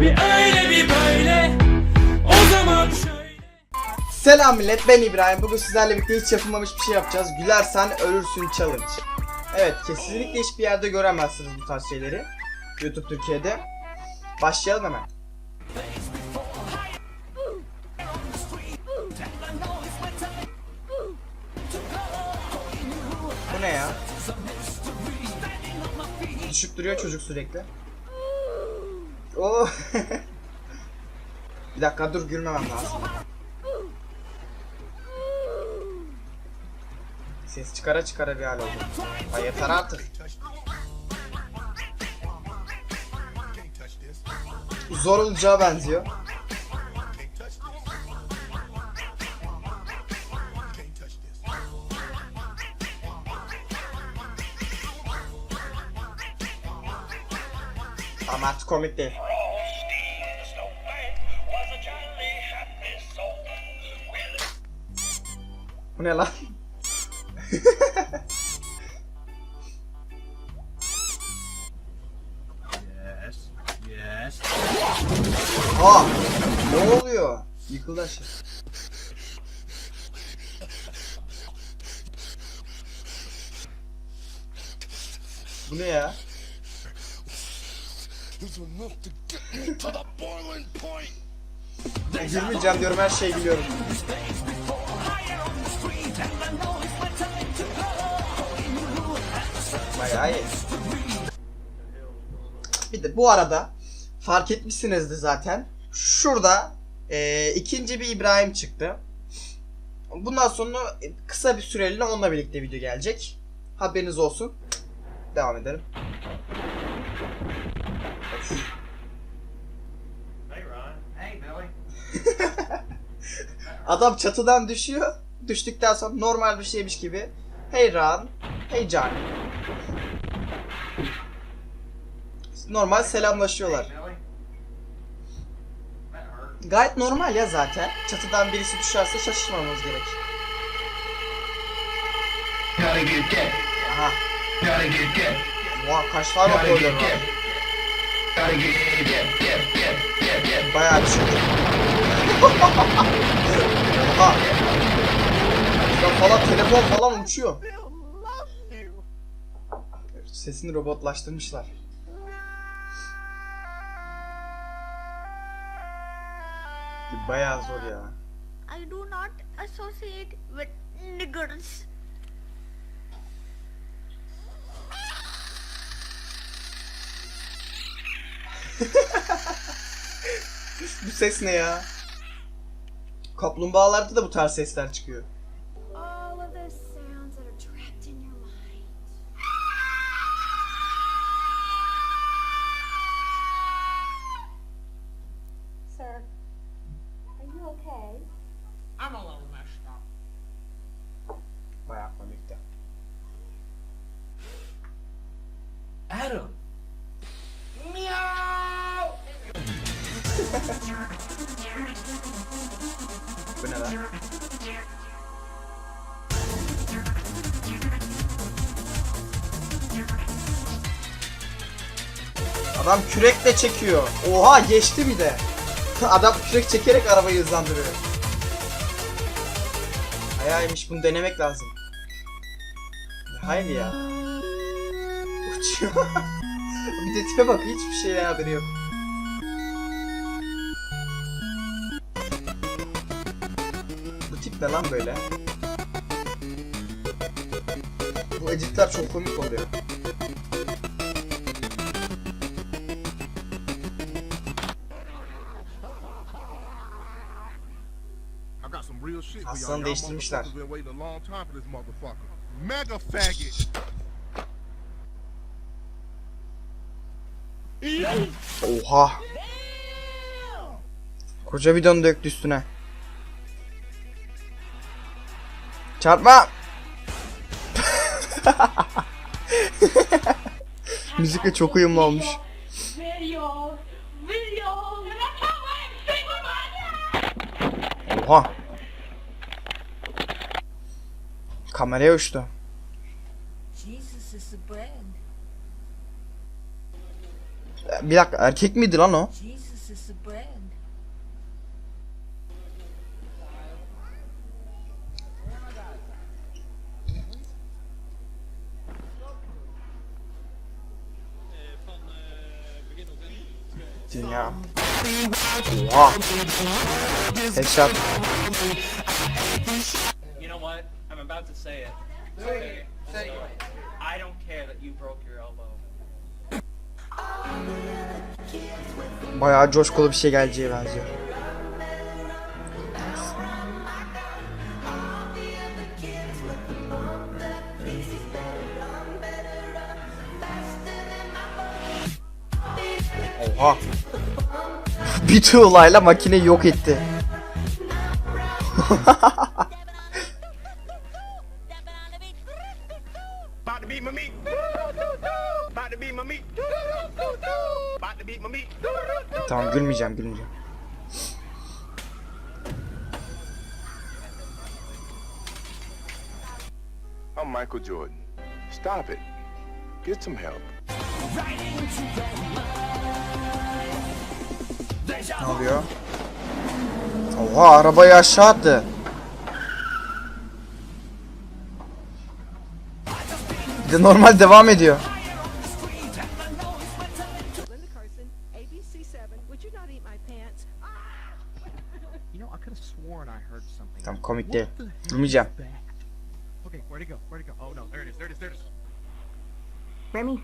Bir öyle bir böyle O zaman şöyle Selam millet ben İbrahim. Bugün sizlerle birlikte hiç yapılmamış bir şey yapacağız. Gülersen ölürsün challenge. Evet kesinlikle hiçbir yerde göremezsiniz bu tarz şeyleri. YouTube Türkiye'de. Başlayalım hemen. Bu ne ya? Düşüp duruyor çocuk sürekli. Oo. bir dakika dur gülmemem lazım. Ses çıkara çıkara bir hal oldu. Ay yeter artık. Zor olacağı benziyor. Ama artık komik değil. Bu ne lan? Yes. Yes. Aa! Ne oluyor? Yıkıldı aşağı. Bu ne ya? Ya Gülmeyeceğim diyorum her şeyi biliyorum. Bayağı iyi. Bir de bu arada fark etmişsinizdir zaten. Şurada e, ikinci bir İbrahim çıktı. Bundan sonra kısa bir süreliğine onunla birlikte video gelecek. Haberiniz olsun. Devam edelim. Hey, Ron. Hey, Billy. Adam çatıdan düşüyor. Düştükten sonra normal bir şeymiş gibi. Hey Ran, hey Can. Normal selamlaşıyorlar. Gayet normal ya zaten. Çatıdan birisi düşerse şaşırmamamız gerek. Aha. Oha kaç tane koyuyor lan. that. Gotta get Oha. Ya falan telefon falan uçuyor. Sesini robotlaştırmışlar. Bayağı zor ya. I do not associate with niggers. Bu ses ne ya? Kaplumbağalarda da bu tarz sesler çıkıyor. Bayağı komikti. Adam Bu ne lan? Adam kürekle çekiyor. Oha geçti bir de. Adam kürek çekerek arabayı hızlandırıyor. Hayalmiş bunu denemek lazım. Hayır ya. Uçuyor. bir de tipe bak hiçbir şeyden haberi yok. Bu tip ne lan böyle? Bu editler çok komik oluyor. Aslanı değiştirmişler. Mega faggot. Oha. Koca bidon döktü üstüne. Çarpma. Müzikle çok uyumlu olmuş. Oha. Kameraya uçtu. Bir dakika erkek miydi lan o? Bread. Dünya. Oha. Headshot. You know what? I'm about to say it. Say it. I don't care that you broke your elbow. Bayağı coşkulu bir şey geleceğe benziyor. Oha. Bir tuğlayla makineyi yok etti. Tamam gülmeyeceğim gülmeyeceğim. I'm Michael Jordan. Stop it. Get some help. Ne oluyor? Oha arabayı aşağı attı. Bir de normal devam ediyor. Linda Carson, ABC7. Would you not eat my pants? You know, I could have sworn I heard something. Tamam komik değil. What the heck Gülmeyeceğim. is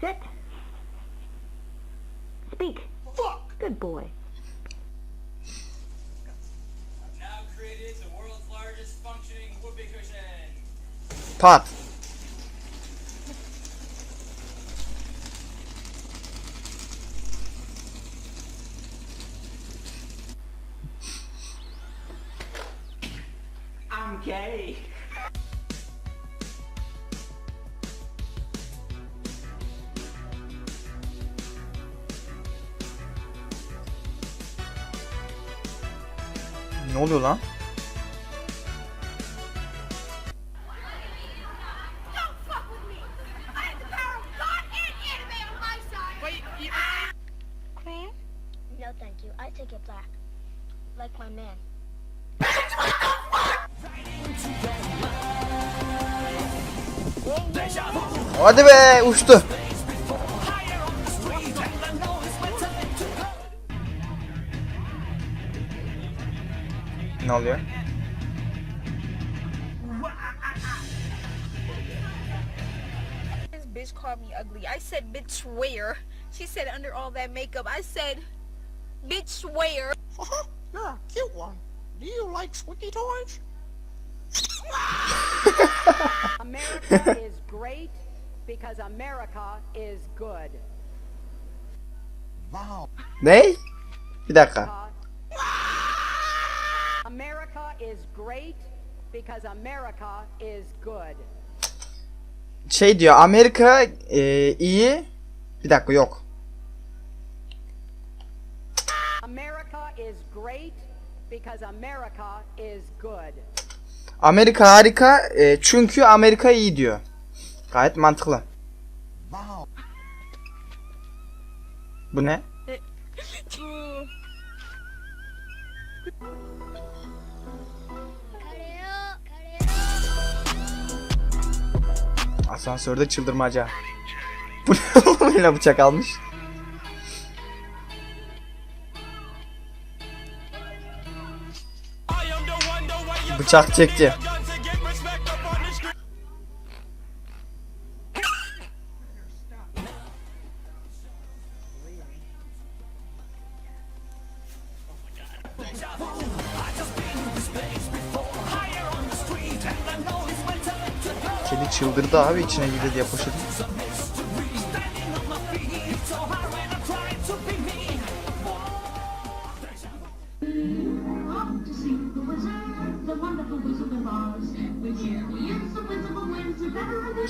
that? Pat. I'm gay. Ne oluyor lan? Hadi be uçtu. Ne oluyor? This bitch called me ugly. I said, bitch, where? She said, under all that makeup. I said, bitch, where? You're a cute one. Do you like squeaky toys? America is great because America is good. Wow. Ne? Bir dakika. America is great because America is good. Şey diyor Amerika e, iyi. Bir dakika yok. America is great because America is good. Amerika harika e, çünkü Amerika iyi diyor. Gayet mantıklı. Bu ne? Asansörde çıldırmaca. Bu ne oğlum bıçak almış. Bıçak çekti. Kedi çıldırdı abi içine girdi diye poşet.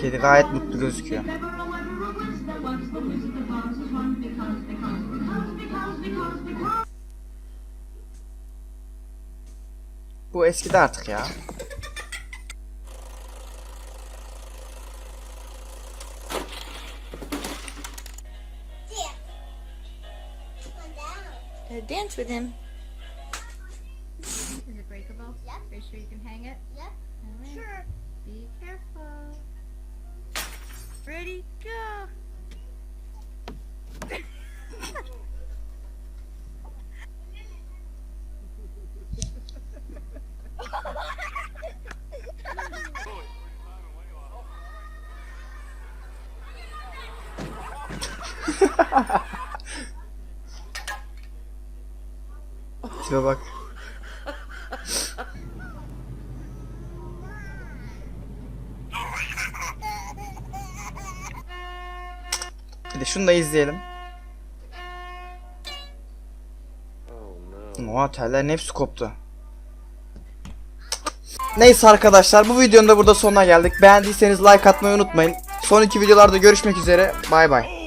Kedi gayet mutlu gözüküyor. Bu eskidi artık ya. Dance with him. Is it breakable? Yep. Are you sure you can hang it? Yep. Sure. Be careful. Ready, go. Tipe bak. Bir de şunu da izleyelim. Oha tellerin hepsi koptu. Neyse arkadaşlar bu videonun da burada sonuna geldik. Beğendiyseniz like atmayı unutmayın. Sonraki videolarda görüşmek üzere. Bay bay.